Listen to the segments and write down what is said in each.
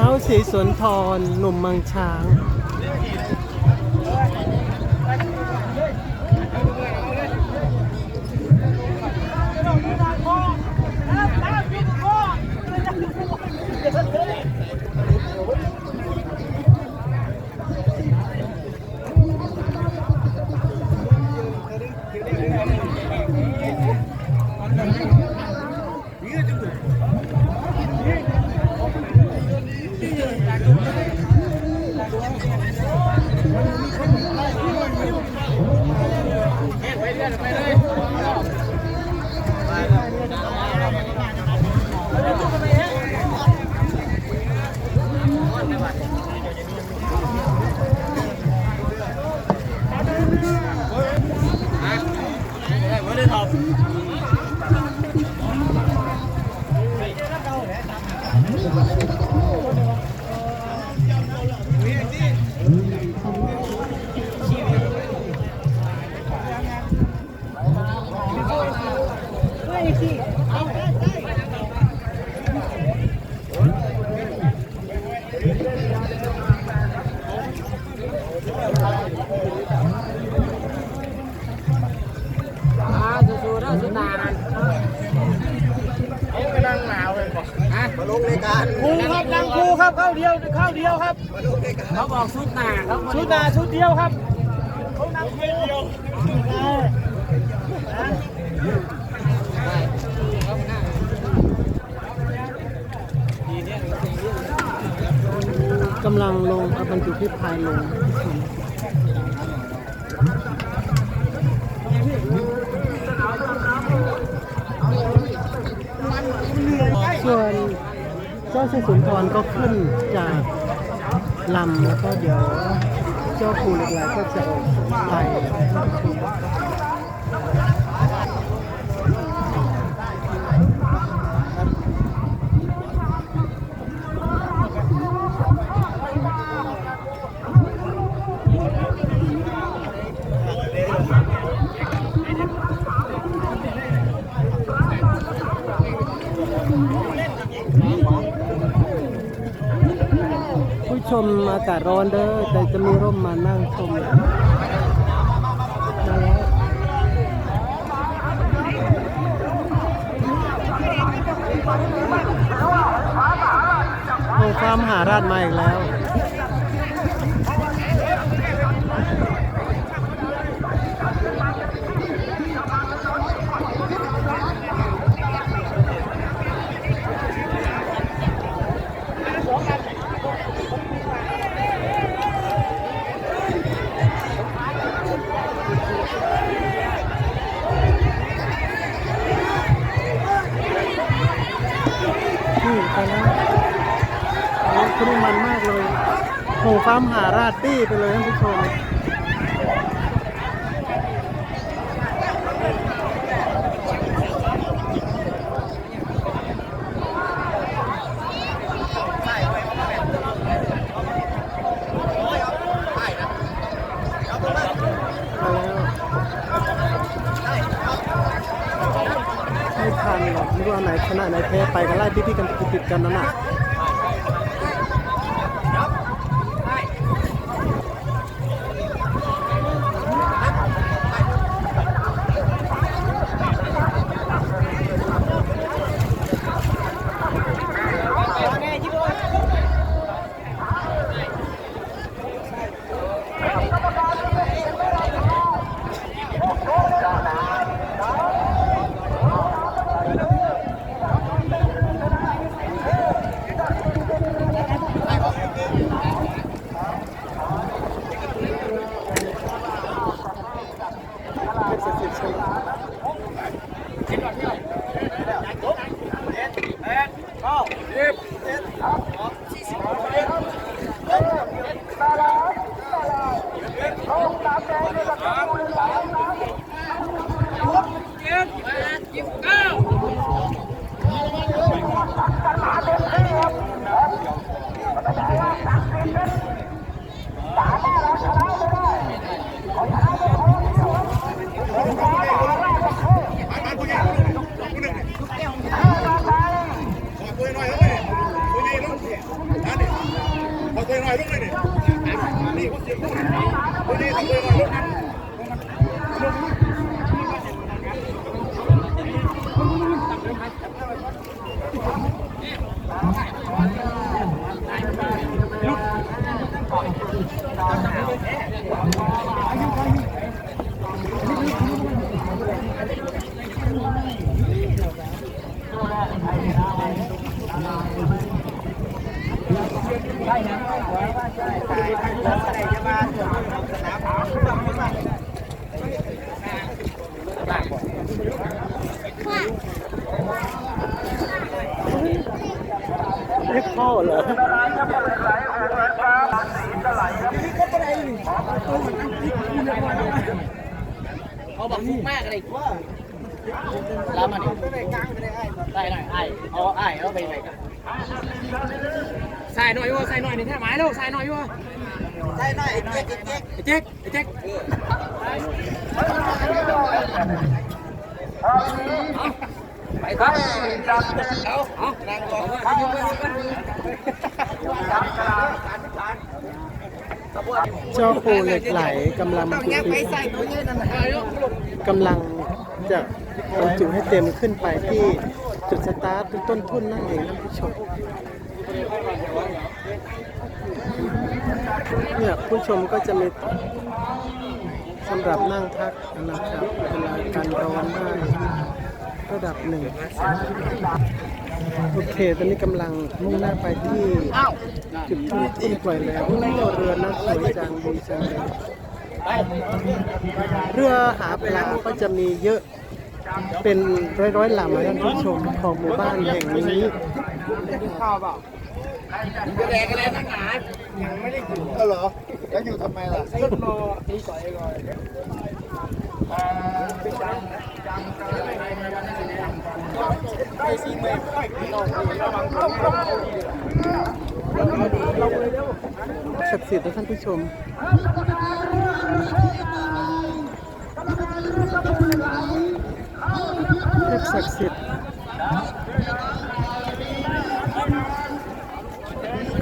ท้าสีสุนทรหนุ่มมังช้าง มาางครูครับเข้าเดียวเข้าเดียวครับมาลงรายการเขาบอกชุดหนาเขาชุดหนาชุดเดียวครับเขานางครูเดียวกำลังลงเอาบรรจุที่พายลง ส่วน เจ้าสีสุนทรก็ขึ้นจากลำแล้วก็เดี๋ยวเจ้าภูเหล็กไหลก็จะออกไป ชมอากาศร้อนเด้อแต่จะมีร่มมานั่งชมมาแล้วโอ้ความหาราชมาอีกแล้ว นี่ไปแล้ว โอ้ครุ่งมันมากเลยโหฟ้ามหาราชตี้ไปเลยท่านผู้ชมไม่ทันหรอกไม่รู้ว่าไหนชนะไหนแพ้ไปกันไล่พี่ๆกันติดๆกันนั่นน่ะ เรียกพ่อเหรอเขาบอกฟุกมากเลยว่าแล้วมันได้หน่อยไอ้เอาไอ้เอาไปไหนกัน ใส่หน่อยว่าใส่หน่อยนี่แท้หมายแล้วใส่หน่อยว่าใส่หน่อยเจ๊กเจ๊กเจ๊กเจ๊กไปครับเอาเอานั่งก่อนเอาไปยืนกันเจ้าปูเหล็กไหลกำลังต้องแยกไปใส่ตัวเย็นนั่นแหละกำลังจะบรรจุให้เต็มขึ้นไปที่จุดสตาร์ทต้นทุนนั่นเองท่านผู้ชม เนี่ยผู้ชมก็จะมีสำหรับนั่งพักนะครับเวลาการร้อนได้ระดับหนึ่งโอเค ตอนนี้กำลังมุ่งหน้าไปที่จุดทุ่ทุ่นปล่อยแล้วเรือนั้นสวยจังดีจังเลยเรือหาปลาก็จะมีเยอะเป็นร้อยๆลำนะท่านผู้ชมของหมู่บ้านแห่งนี้ จะแดกอะไรนักหนายังไม่ได้กินเออเหรอ แล้วอยู่ทำไมล่ะก็รอนี่ก่อนก่อนไปซีเมย์ไปลองระวังศักดิ์สิทธิ์ท่านผู้ชมศักดิ์สิทธิ์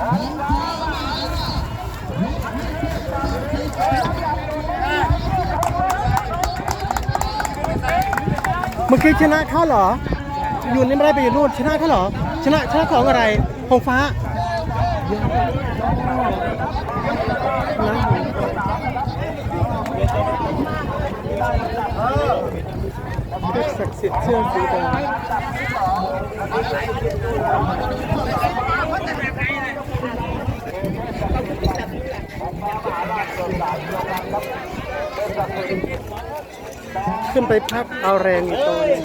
เมื่อกี้ชนะเขาเหรออยู่นี่ไม่ได้ไปอยู่นู่นชนะเขาเหรอ ชนะชนะของอะไรหงฟ้านะเทพศักดิ์สิทธิ์เสื้อมสีแด ขึ้นไปพักเอาแรงอีกตัวนึง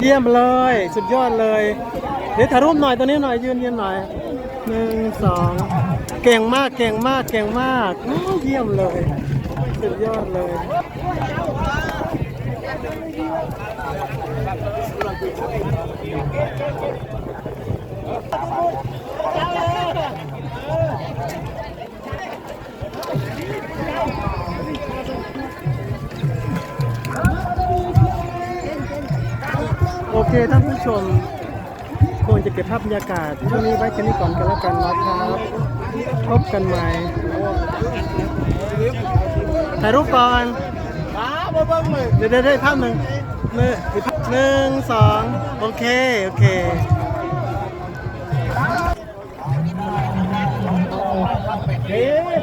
เยี่ยมเลย สุดยอดเลย เดี๋ยวถ่ายรูปหน่อยตัวนี้หน่อยยืนยืนหน่อยหนึ่งสองเก่งมากเก่งมากเก่งมากเยี่ยมเลย สุดยอดเลย โอเคท่านผู้ชมคงจะเก็บภาพบรรยากาศช่วงนี้ไว้แค่นี้ก่อนกันแล้วกันนะครับพบกันใหม่ถ่ายรูปก่อนเดี๋ยวได้ภาพหนึ่ง หนึ่งหนึ่งสองโอเค โอเคเ